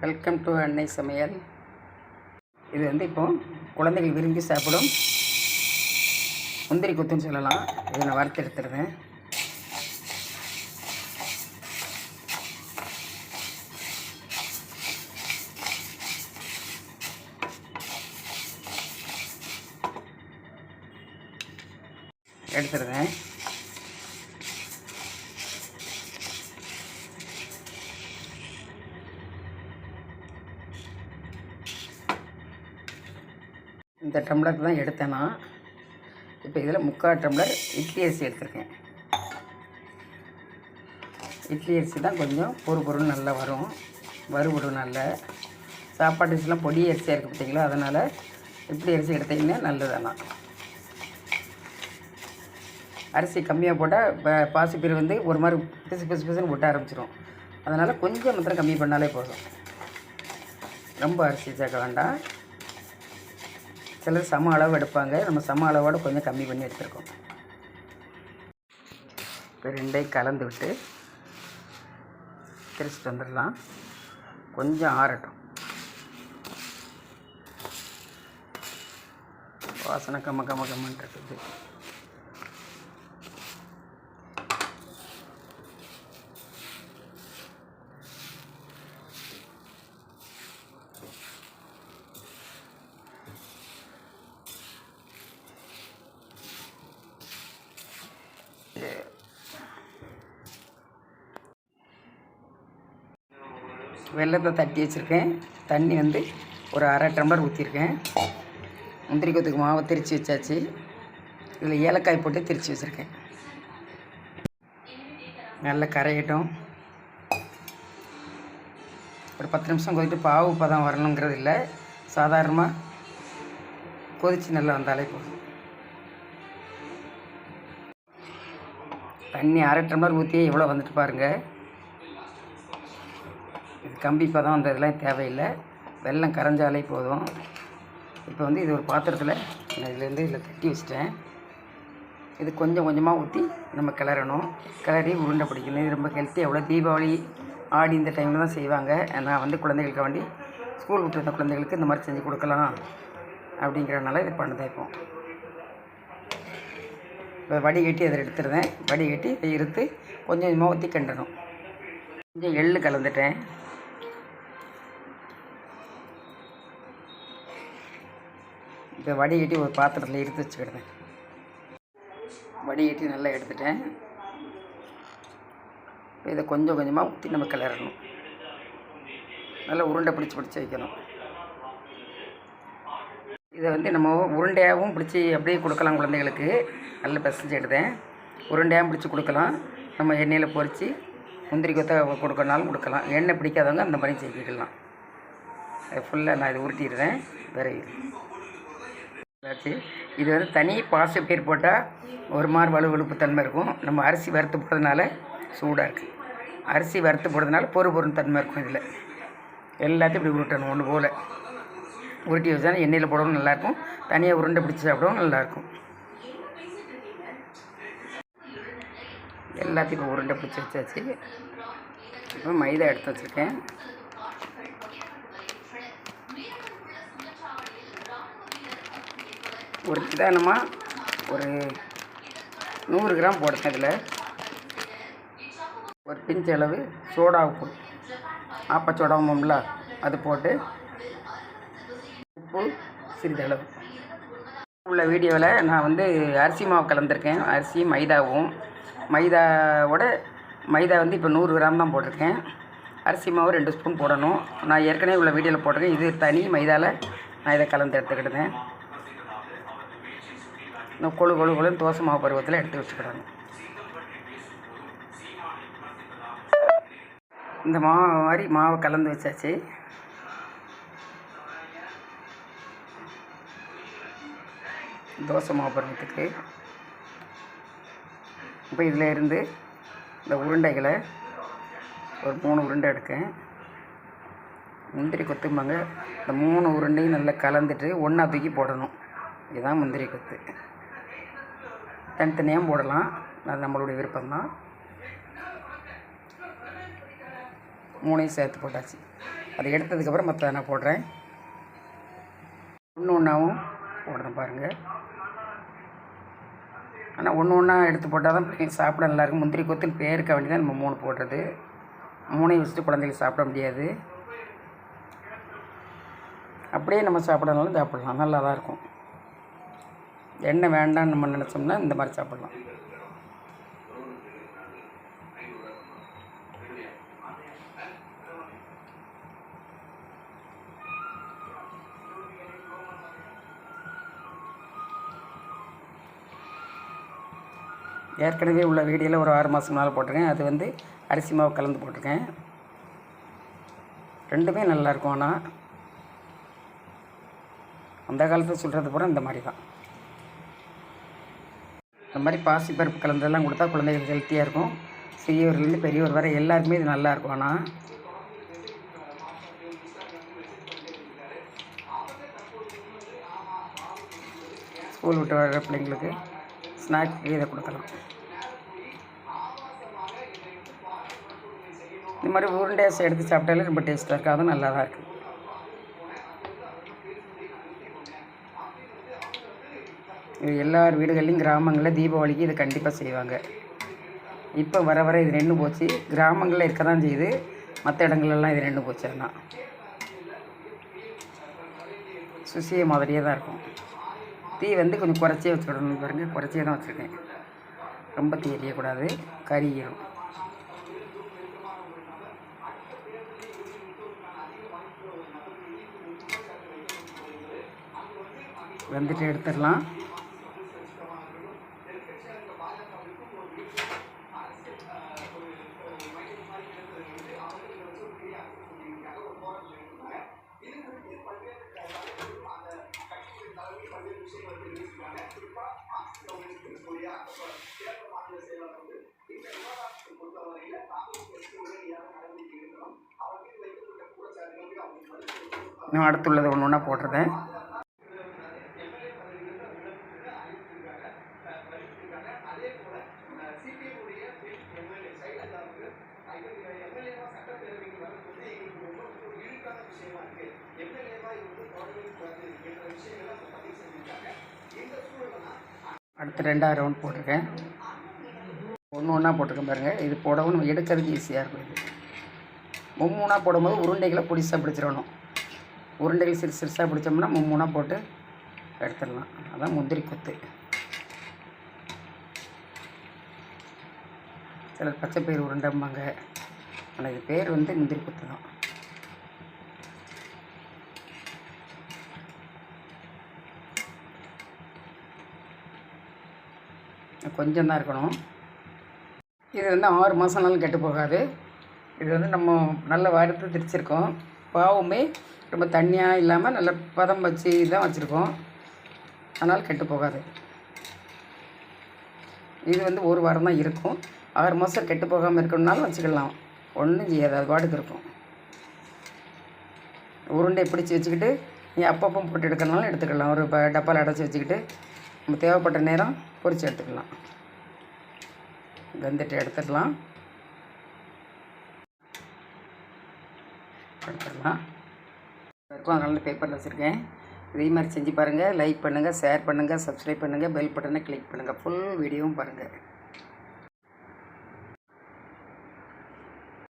Welcome to அன்னை சமையல். இது வந்து இப்போது குழந்தைகள் விரும்பி சாப்பிடும் முந்திரி கொத்துன்னு சொல்லலாம். இதை நான் வறுத்து எடுத்துருவேன் எடுத்துருவேன் இந்த டம்ளர் தான் எடுத்தேன் நான். இப்போ இதில் முக்கால் டம்ளர் இட்லி அரிசி எடுத்திருக்கேன். இட்லி அரிசி தான் கொஞ்சம் பொறு பொருள் நல்லா வரும். வறுபடும் நல்ல. சாப்பாட்டு அரிசிலாம் பொடி அரிசியாக இருக்குது பார்த்தீங்களா? அதனால் இட்லி அரிசி எடுத்திங்கன்னா நல்லதானா அரிசி கம்மியாக போட்டால் ப பாசிப்பயிறு வந்து ஒரு மாதிரி பிசு பிசு பிசுன்னு ஒட்ட ஆரம்பிச்சிடும் அதனால் கொஞ்சம் மாத்திரம் கம்மி பண்ணாலே போதும். ரொம்ப அரிசி சேர்க்க வேண்டாம். சிலர் சம அளவு எடுப்பாங்க. நம்ம சம அளவோட கொஞ்சம் கம்மி பண்ணி எடுத்துருக்கோம். இப்போ ரெண்டையும் கலந்து விட்டு திரிச்சிட்டு வந்துடலாம். கொஞ்சம் ஆறட்டும். வாசனை கம்ம கம்ம கம்மன்ட்டு இருக்குது. வெள்ளத்தை தட்டி வச்சுருக்கேன். தண்ணி வந்து ஒரு அரை டம்ளர் ஊற்றிருக்கேன் முந்திரி கொத்துக்கு மாவை திரித்து வச்சாச்சு. இதில் ஏலக்காய் போட்டு திரித்து வச்சுருக்கேன். நல்லா கரையட்டும். ஒரு பத்து நிமிஷம் கொதிட்டு பாவு பதம் வரணுங்கிறது இல்லை. சாதாரணமாக கொதித்து நல்லா வந்தாலே போதும். தண்ணி அரை டம்ளர் ஊற்றி எவ்வளோ வந்துட்டு பாருங்கள் கம்பி பதம் அந்த இதெல்லாம் தேவையில்லை. வெள்ளம் கரைஞ்சாலே போதும். இப்போ வந்து இது ஒரு பாத்திரத்தில் நான் இதுலேருந்து இதில் தட்டி வச்சிட்டேன். இது கொஞ்சம் கொஞ்சமாக ஊற்றி நம்ம கிளறணும். கிளறி உருண்டை பிடிக்கணும். இது ரொம்ப ஹெல்த்தி எவ்வளோ தீபாவளி ஆடி இந்த டைமில் தான் செய்வாங்க. நான் வந்து குழந்தைகளுக்கு வேண்டி ஸ்கூல் விட்டு வந்த குழந்தைகளுக்கு இந்த மாதிரி செஞ்சு கொடுக்கலாம் அப்படிங்கிறனால இது பண்ணுதேன் இப்போ. இப்போ வடிகட்டி அதை எடுத்துருந்தேன். வடிகட்டி இதை இருத்து கொஞ்சம் கொஞ்சமாக ஊற்றி கிண்டணும். கொஞ்சம் எள்ளு கலந்துட்டேன். இப்போ வடிகட்டி ஒரு பாத்திரத்தில் எடுத்து வச்சுக்கிடுவேன் வடிகட்டி நல்லா எடுத்துட்டேன். இப்போ இதை கொஞ்சம் கொஞ்சமாக ஊற்றி நம்ம கிளறணும். நல்லா உருண்டை பிடிச்சி பிடிச்சி வைக்கணும். இதை வந்து நம்ம உருண்டையாகவும் பிடிச்சி அப்படியே கொடுக்கலாம் குழந்தைகளுக்கு. நல்லா பிசைஞ்சு எடுத்தேன். உருண்டையாகவும் பிடிச்சி கொடுக்கலாம். நம்ம எண்ணெயில் பொரித்து முந்திரி கொத்த கொடுக்கறனாலும் கொடுக்கலாம். எண்ணெய் பிடிக்காதவங்க அந்த மாதிரி செஞ்சுக்கலாம் ஃபுல்லாக நான் இதை உருட்டிடுறேன். விரைவி ஆச்சு இது வந்து தனி பாச பேர் போட்டால் ஒரு மாதிரி வலுவழுப்பு தன்மை இருக்கும். நம்ம அரிசி வறுத்து போடுறதுனால சூடாக இருக்குது அரிசி வறுத்து போடுறதுனால பொறு பொருள் தன்மை இருக்கும் இதில். எல்லாத்தையும் இப்படி உருட்டணும் ஒன்று போல். உருட்டி வச்சாலும் எண்ணெயில் போடவும் நல்லாயிருக்கும் தனியாக உருண்டை பிடிச்சி சாப்பிடவும் நல்லாயிருக்கும் எல்லாத்தையும் இப்போ உருண்டை பிடிச்சி வச்சாச்சு. இப்போ மைதா எடுத்து வச்சுருக்கேன். ஒரு நிதானமாக ஒரு நூறு கிராம் போடுறேன் இதில். ஒரு பிஞ்சு அளவு சோடா உப்பு. ஆப்ப சோடாவும்ல அது போட்டு உப்பு சிறிதளவு. உள்ள வீடியோவில் நான் வந்து அரிசி மாவு கலந்துருக்கேன். அரிசி மைதாவும். மைதாவோட மைதா வந்து இப்போ நூறு கிராம் தான் போட்டிருக்கேன். அரிசி மாவு ரெண்டு ஸ்பூன் போடணும். நான் ஏற்கனவே உள்ள வீடியோவில் போட்டிருக்கேன். இது தனி மைதாவில் நான் இதை கலந்து எடுத்துக்கிட்டேன். இந்த கொழு கொழு கொழுன்னு தோசை மாவு பருவத்தில் எடுத்து வச்சுக்கிடணும் இந்த மாவு மாதிரி மாவை கலந்து வச்சாச்சு. தோசை மாவு பருவத்துக்கு. இப்போ இதில் இருந்து இந்த உருண்டைகளை ஒரு மூணு உருண்டை எடுக்கேன் முந்திரி கொத்தும்பாங்க இந்த மூணு உருண்டையும் நல்லா கலந்துட்டு ஒன்றா தூக்கி போடணும். இதுதான் முந்திரி கொத்து. தனித்தனியாக போடலாம் அது நம்மளுடைய விருப்பம்தான். மூணையும் சேர்த்து போட்டாச்சு. அதை எடுத்ததுக்கப்புறம் மற்ற நான் போடுறேன். ஒன்று ஒன்றாவும் போடுறேன் பாருங்கள் ஆனால் ஒன்று ஒன்றா எடுத்து போட்டால் தான் பிள்ளைங்க சாப்பிட நல்லாயிருக்கும் முந்திரி கொத்துன்னு பேருக்க வேண்டி தான் நம்ம மூணு போடுறது. மூணையும் வச்சுட்டு குழந்தைங்க சாப்பிட முடியாது. அப்படியே நம்ம சாப்பிடனாலும் சாப்பிடலாம். நல்லா தான் இருக்கும். எண்ணெய் வேண்டாம்னு நம்ம நினச்சோம்னா இந்த மாதிரி சாப்பிட்லாம். ஏற்கனவே உள்ள வீடியோவில் ஒரு ஆறு மாதம் நாள் போட்டிருக்கேன். அது வந்து அரிசி மாவு கலந்து போட்டிருக்கேன். ரெண்டுமே நல்லாயிருக்கும் ஆனால் அந்த காலத்தில் சொல்கிறது பூரா இந்த மாதிரி தான். இந்த மாதிரி பாசிப்பருப்பு கலந்தெல்லாம் கொடுத்தா குழந்தைகளுக்கு ஹெல்த்தியாக இருக்கும். சிறியவர்கள்லேருந்து பெரியவர் வரை எல்லாருக்குமே இது நல்லா இருக்கும். ஆனால் ஸ்கூல் விட்டு வர பிள்ளைங்களுக்கு ஸ்நாக்ஸ் இதை கொடுக்கலாம். இந்த மாதிரி உருண்டையாசை எடுத்து சாப்பிட்டாலே ரொம்ப டேஸ்ட்டாக இருக்குது அதுவும் நல்லா தான் இருக்குது எல்லார் வீடுகள்லையும் கிராமங்களில் தீபாவளிக்கு இதை கண்டிப்பாக செய்வாங்க. இப்போ வர வர இது நின்று போச்சு. கிராமங்களில் இருக்க தான் செய்யுது. மற்ற இடங்கள்லாம் இது நின்று போச்சு ஆனால் சுசிய மாதிரியே தான் இருக்கும். தீ வந்து கொஞ்சம் குறைச்சே வச்சுக்கிடணும் பாருங்கள் குறைச்சே தான் வச்சுருக்கேன். ரொம்ப தீ எரியக்கூடாது. கறியும் வந்துட்டு எடுத்துடலாம். இன்னும் அடுத்துள்ளது ஒன்று ஒன்றா போட்டுருக்கேன். அடுத்து ரெண்டாவது ரவுண்ட் போட்டிருக்கேன். ஒன்று ஒன்றா போட்டிருக்கேன் பாருங்கள் இது போடவும் எடுக்கிறதுக்கு ஈஸியாக இருக்கும் இது. மும்மூணாக போடும்போது உருண்டைகளை பிடிச்சா பிடிச்சிடணும். உருண்டைகள் சிறு சிறுசாக பிடிச்சோம்னா மும்மூணாக போட்டு எடுத்துடலாம். அதான் முந்திரி கொத்து. சிலர் பச்சை பயிர் உருண்டம்பாங்க. ஆனால் இது பேர் வந்து முந்திரி கொத்து தான் கொஞ்சம் தான் இருக்கணும். இது வந்து ஆறு மாதம்னாலும் கெட்டு போகாது. இது வந்து நம்ம நல்ல வறுத்து திரிச்சிருக்கோம். பாவுமே ரொம்ப தண்ணியாக இல்லாமல் நல்ல பதம் வச்சு தான் வச்சுருக்கோம். அதனால் கெட்டு போகாது. இது வந்து ஒரு வாரம் தான் இருக்கும். ஆறு மாதம் கெட்டு போகாமல் இருக்கணும்னாலும் வச்சுக்கலாம். ஒன்றும் செய்யாது. அது பாட்டுக்கு இருக்கும். உருண்டை பிடிச்சி வச்சுக்கிட்டு நீ அப்பப்போ போட்டு எடுக்கிறனாலும் எடுத்துக்கலாம். ஒரு ப டப்பாவில் அடைச்சி வச்சுக்கிட்டு நம்ம தேவைப்பட்ட நேரம் பொறிச்சு எடுத்துக்கலாம். வெந்துட்டு எடுத்துடலாம் எடுத்துடலாம் இருக்கும் அதனால பேப்பரில் வச்சுருக்கேன். இதே மாதிரி செஞ்சு பாருங்கள் லைக் பண்ணுங்கள் ஷேர் பண்ணுங்கள் சப்ஸ்கிரைப் பண்ணுங்கள் பெல் பட்டனை கிளிக் பண்ணுங்கள் ஃபுல் வீடியோவும் பாருங்கள்